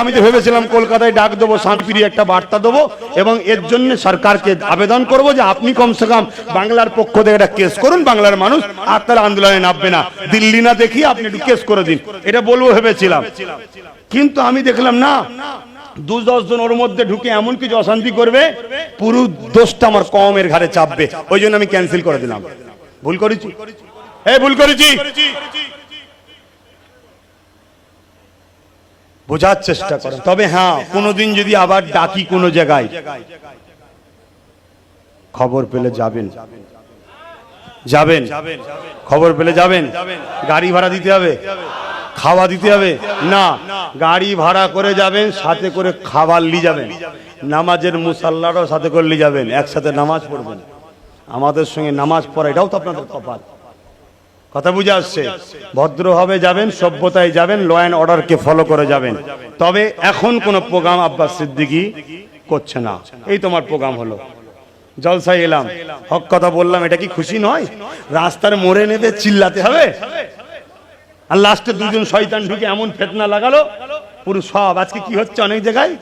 আমি তো ভেবেছিলাম কলকাতায় ডাক দেবো শান্তিপ্রি একটা বার্তা দেবো, এবং এর জন্য সরকারকে আবেদন করব যে আপনি কমসে কম বাংলার পক্ষ থেকে একটা কেস করুন, বাংলার মানুষ আর তারা আন্দোলনে নামবে না। দিল্লি না দেখিয়ে আপনি একটু কেস করে দিন। এটা বলব ভেবেছিলাম। কিন্তু আমি দেখলাম না দু দশ জন ওর মধ্যে ঢুকে এমন কিছু অশান্তি করবে, পুরো দোষটা আমার কমের ঘাড়ে চাপবে। ওই জন্য আমি ক্যান্সেল করে দিলাম। ভুল করেছি? এই ভুল করেছি। বোঝার চেষ্টা করেন। তবে হ্যাঁ কোনোদিন যদি আবার ডাকি কোনো জায়গায়, খবর পেলে যাবেন। যাবেন। খবর পেলে যাবেন। গাড়ি ভাড়া দিতে হবে। খাওয়া দিতে হবে। না, গাড়ি ভাড়া করে যাবেন, সাথে করে খাবার নিয়ে যাবেন। নামাজের মুসাল্লাটাও সাথে করে নিয়ে যাবেন। একসাথে নামাজ পড়বেন। আমাদের সঙ্গে নামাজ পড়া, এটাও তো আপনাদের কপাল কথা বুঝে আসছে? ভদ্রভাবে যাবেন, সভ্যতায় যাবেন ল অ্যান্ড অর্ডারকে ফলো করে যাবেন। তবে এখন কোন প্রোগ্রাম আব্বাস সিদ্দিকি করছে না। এই তোমার প্রোগ্রাম হলো। জলসায় এলাম। হক কথা বললাম, এটা কি খুশি নয়? রাস্তার মোড়ে নেবে চিল্লাতে হবে? আর লাস্টে দুজন শয়তান ঢুকে এমন ফেতনা লাগালো, পুরো সব। আজকে কি হচ্ছে অনেক জায়গায়?